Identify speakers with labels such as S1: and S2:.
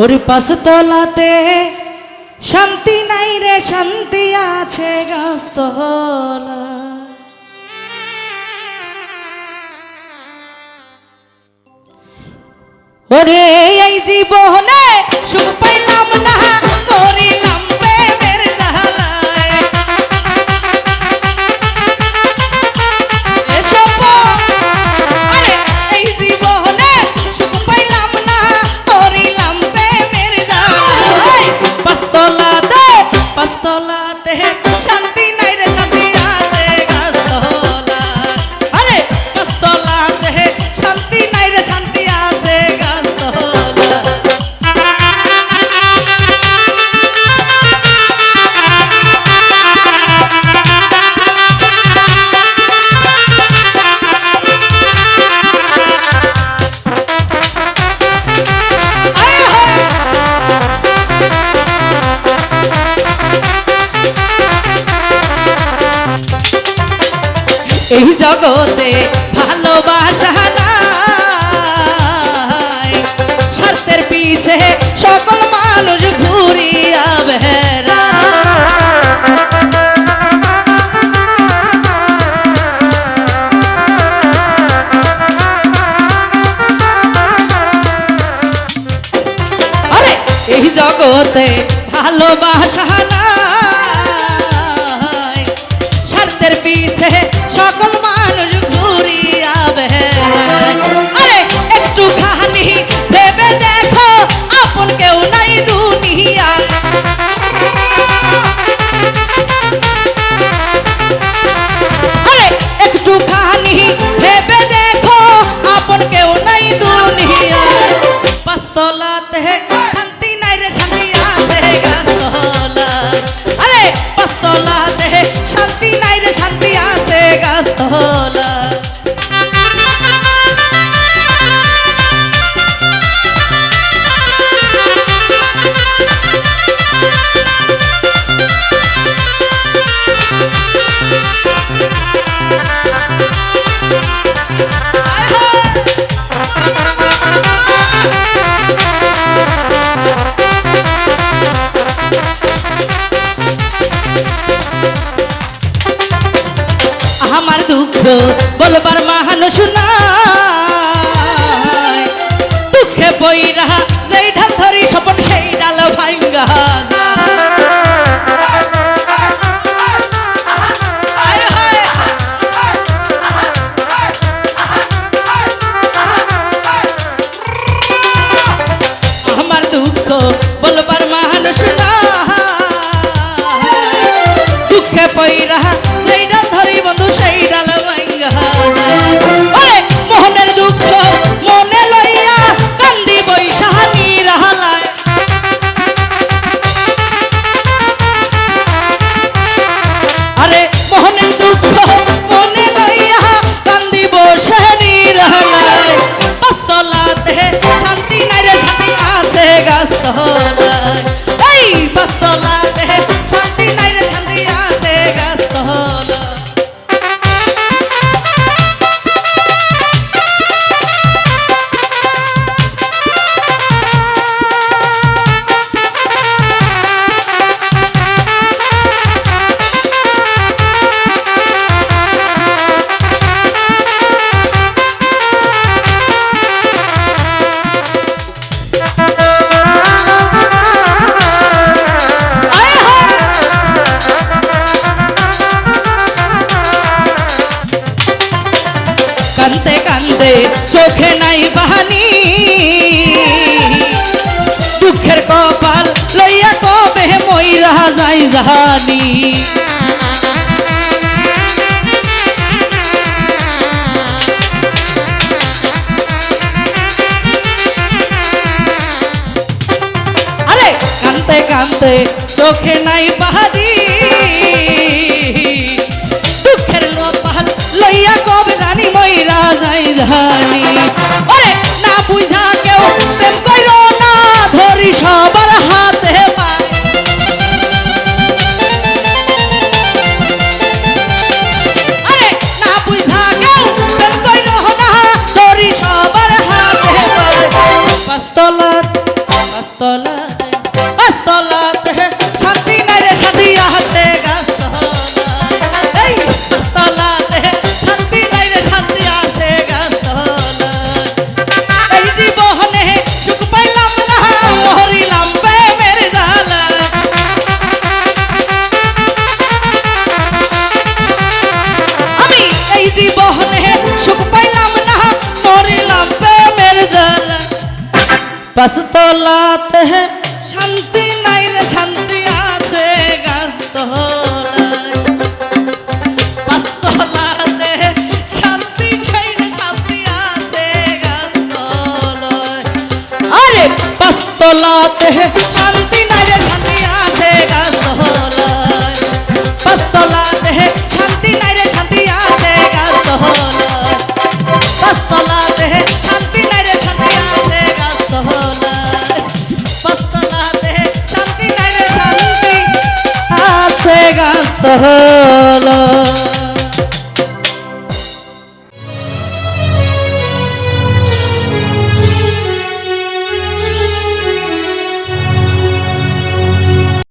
S1: ওর তোলাতে শান্তি নাই রে, শান্তি আছে গাছতলা। ওরে, এই জীবনে সুখ পাইলাম না, তোরে এই জগতে ভালোবাসা নাই। পিছে সকল মানুষ ঘুরিয়া বেড়া এই জগতে ভালোবাসা আমার দুঃখ বলবার মাহানুষ না দুঃখে বই রাহা কান্দে কান্দে চোখে নাই বাহানি। দুঃখের কপাল লইয়া কবে মই রাহা যাই জাহানি। আরে, কান্দে কান্দে চোখে নাই ধারে পাঁচতলাতে শান্তি নাই রে শান্তি আছে গাছতলায়। পাঁচতলাতে শান্তি নাই রে শান্তি আছে গাছতলায়। আরে পাঁচতলাতে হলো